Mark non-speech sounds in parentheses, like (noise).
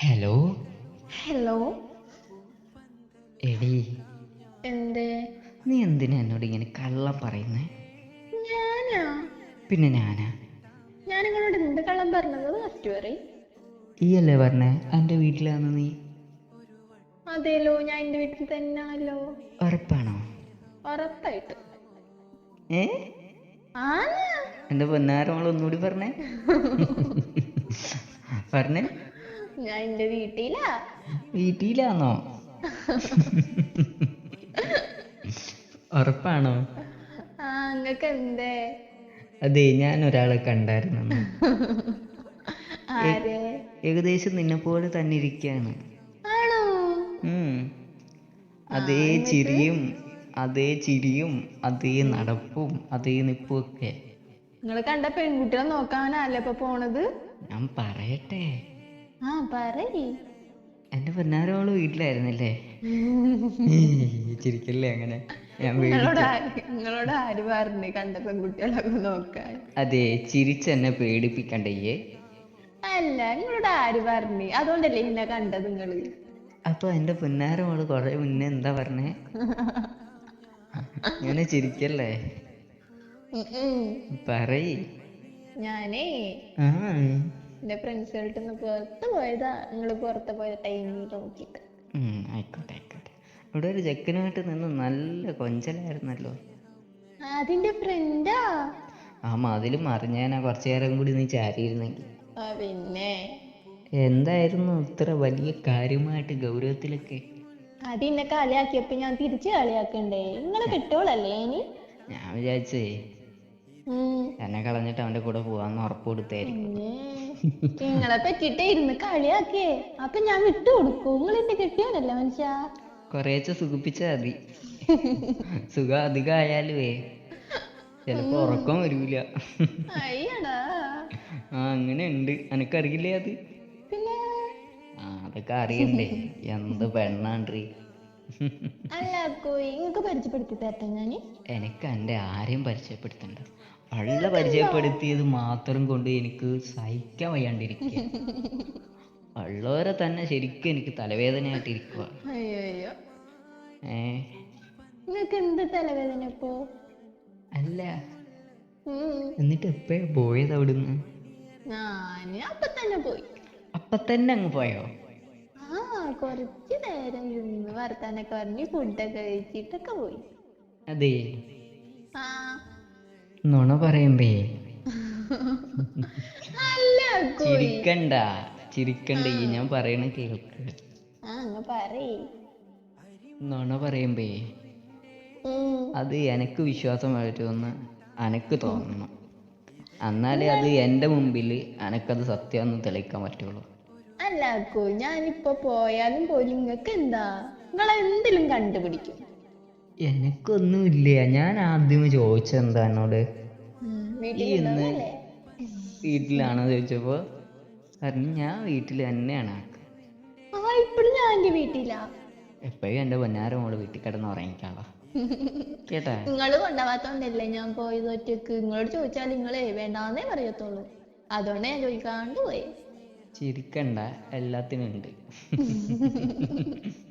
Hello? Hello? എടി. എന്തേ? നീ എന്തിനാ എന്നോട് ഇങ്ങനെ കള്ളം പറയുന്നേ? ഞാനാ? പിന്നെ ഞാനാ? ഞാൻ നിങ്ങളോട് എന്ത് കള്ളം പറഞ്ഞത്? ഫസ്റ്റ് പറയും. ഈ അല്ലേ പറഞ്ഞേ? എന്റെ വീട്ടിലാന്ന് നീ? അതേലോ ഞാൻ എന്റെ വീട്ടിൽ തന്നെ ആണല്ലോ ഉറപ്പാണോ? ഉറപ്പായിട്ട്. ഏ? ആന്ന്. എന്റെ പൊന്നാരോൾ ഒന്നുകൂടി പറഞ്ഞേ? (laughs) പറഞ്ഞേ. ഞാൻ എന്റെ വീട്ടിലാ? വീട്ടിലാണോ ഉറപ്പാണോ? ആ നിങ്ങക്ക് എന്തേ അതെ ഞാൻ ഒരാളെ കണ്ടായിരുന്നു. ആരെ? ഏകദേശം നിന്നെ പോലെ തന്നെ ഇരിക്കാണ്. ആണോ. അതേ ചിരിയും അതേ ചിരിയും അതേ നടപ്പും അതേ നിപ്പും ഒക്കെ. നിങ്ങൾ കണ്ട പെൺകുട്ടികളെ നോക്കാനല്ലേ ഇപ്പൊ പോണത്? ഞാൻ പറയട്ടെ. ആ പറയ്. എന്റെ പൊന്നാരോൾ വീട്ടിലായിരുന്നല്ലേ? (laughs) ചിരിക്കല്ലേ അങ്ങനെ? ഞാൻ നിങ്ങളോട് ആര് നിങ്ങളോട് ആര് പറഞ്ഞു കണ്ട പെൺകുട്ടികളൊക്കെ നോക്കാൻ? അതെ ചിരിച്ചെന്നെ പേടിപ്പിക്കണ്ടേ അല്ല നിങ്ങളോട് ആര് പറഞ്ഞു? അതുകൊണ്ടല്ലേ എന്നെ കണ്ടത് നിങ്ങൾ? അപ്പൊ എന്റെ പൊന്നാരോൾ കൊറേ മുന്നേ എന്താ പറഞ്ഞേ? (laughs) ഇങ്ങനെ ചിരിക്കല്ലേ? ഉം ഉം. പറയ്. ഞാനേ ആ. എന്റെ ഫ്രണ്ട്സുകളുടെ ഒന്ന് പുറത്ത് പോയതാ. നിങ്ങൾ പുറത്ത് പോയ ടൈമിൽ നോക്കിട്ട് ഉം, ആയിക്കോട്ടെ ആയിക്കോട്ടെ. ഇവിടെ ഒരു ചെക്കനുമായിട്ട് നിന്ന് നല്ല കൊഞ്ചലായിരുന്നല്ലോ. അതിന്റെ ഫ്രണ്ടാ ആ? മതിലും അറിഞ്ഞാനാ കുറച്ചു നേരം കൂടി നീ ചാരിയിരുന്നെങ്കിൽ പിന്നെ? എന്തായിരുന്നു ഇത്ര വലിയ കാര്യമായിട്ട് ഗൗരവത്തിലൊക്കെ? അതിന്നെ കളിയാക്കിയപ്പോ ഞാൻ തിരിച്ച് കളിയാക്കണ്ടേ? നിങ്ങളെ കിട്ടോളല്ലേ ഇനി? ഞാൻ വിചാരിച്ചേ. എന്നെ കളഞ്ഞിട്ട് അവന്റെ കൂടെ പോവാന്ന് ഉറപ്പ് കൊടുത്തായിരിക്കും. നിങ്ങളെ പറ്റിട്ട് ഇരുന്ന് കളിയാക്കിയേ അപ്പൊ ഞാൻ വിട്ടു കൊടുക്കും. നിങ്ങൾ എന്റെ കിട്ടിയോനല്ലേ മനുഷ്യ? കൊറേച്ച സുഖിപ്പിച്ചാ മതി. സുഖം അധികമായാലുവേ. ചിലപ്പോ ഉറക്കം വരൂല. അയ്യടാ. ആ അങ്ങനെ ഉണ്ട് എനക്കറിയില്ലേ അത്? പിന്നെ? ആ അതൊക്കെ അറിയണ്ടേ. എന്ത് പെണ്ണാണ്ടി അല്ല കോയി നിങ്ങക്ക് പരിചയപ്പെടുത്തി തരട്ടെ ഞാൻ? എനിക്ക് എന്റെ ആരെയും പരിചയപ്പെടുത്തണ്ട. വള്ള പരിചയപ്പെടുത്തിയത് മാത്രം കൊണ്ട് എനിക്ക് സഹിക്കാൻ വയ്യാണ്ടിരിക്കുക ഉള്ളവരെ തന്നെ ശരിക്കും എനിക്ക് തലവേദനയായിട്ട് ഇരിക്കുക അയ്യോ ഏ? നിങ്ങക്ക് എന്ത് തലവേദന ഇപ്പോ? അല്ല. എന്നിട്ട് എപ്പോഴാ പോയത് അവിടുന്ന്? ഞാൻ അപ്പൊ തന്നെ പോയി. അപ്പൊ തന്നെ അങ്ങ് പോയോ? കുറച്ച് നേരം ഇരുന്ന് വർത്താനൊക്കെ പറഞ്ഞ് ഫുഡൊക്കെ കഴിച്ചിട്ടൊക്കെ പോയി. അതെ. നുണ പറയുമ്പേ. കോയി ചിരിക്കണ്ട ചിരിക്കണ്ട ഈ ഞാൻ പറയണ കേൾക്ക്. ആ അങ്ങ് പറയ്. നുണ പറയുമ്പേ. അത് എനക്ക് വിശ്വാസം വരുമെന്ന് അനക്ക് തോന്നണം. എന്നാലേ അത് എന്റെ മുമ്പിൽ എനക്കത് സത്യമെന്ന് തെളിയിക്കാൻ പറ്റുള്ളൂ. അല്ല അക്കു ഞാനിപ്പോ പോയാലും പോലും നിങ്ങക്ക് എന്താ നിങ്ങൾ എന്തിലും കണ്ടുപിടിക്കും. എനക്കൊന്നുമില്ല. ഞാൻ ആദ്യം ചോദിച്ചെന്താ എന്നോട്? ഈ ഇന്ന് വീട്ടിലാണോ ചോദിച്ചപ്പോ പറഞ്ഞു ഞാൻ വീട്ടിൽ തന്നെയാണ് ആ ഇപ്പഴും ഞാൻ എന്റെ വീട്ടിലാ? എപ്പോഴും എന്റെ പൊന്നാര മോൾ വീട്ടിൽ കിടന്ന് ഉറങ്ങിക്കാളാ. കേട്ടാ? നിങ്ങൾ കൊണ്ടുപോകാത്തോണ്ടല്ലേ ഞാൻ പോയത് ഒറ്റയ്ക്ക്? നിങ്ങളോട് ചോദിച്ചാൽ നിങ്ങളെ വേണ്ടാന്നേ പറയത്തുള്ളൂ. അതുകൊണ്ട് ഞാൻ ചോദിക്കാണ്ട് പോയി. ചിരിക്കണ്ട. എല്ലാത്തിനും ഉണ്ട്. (laughs)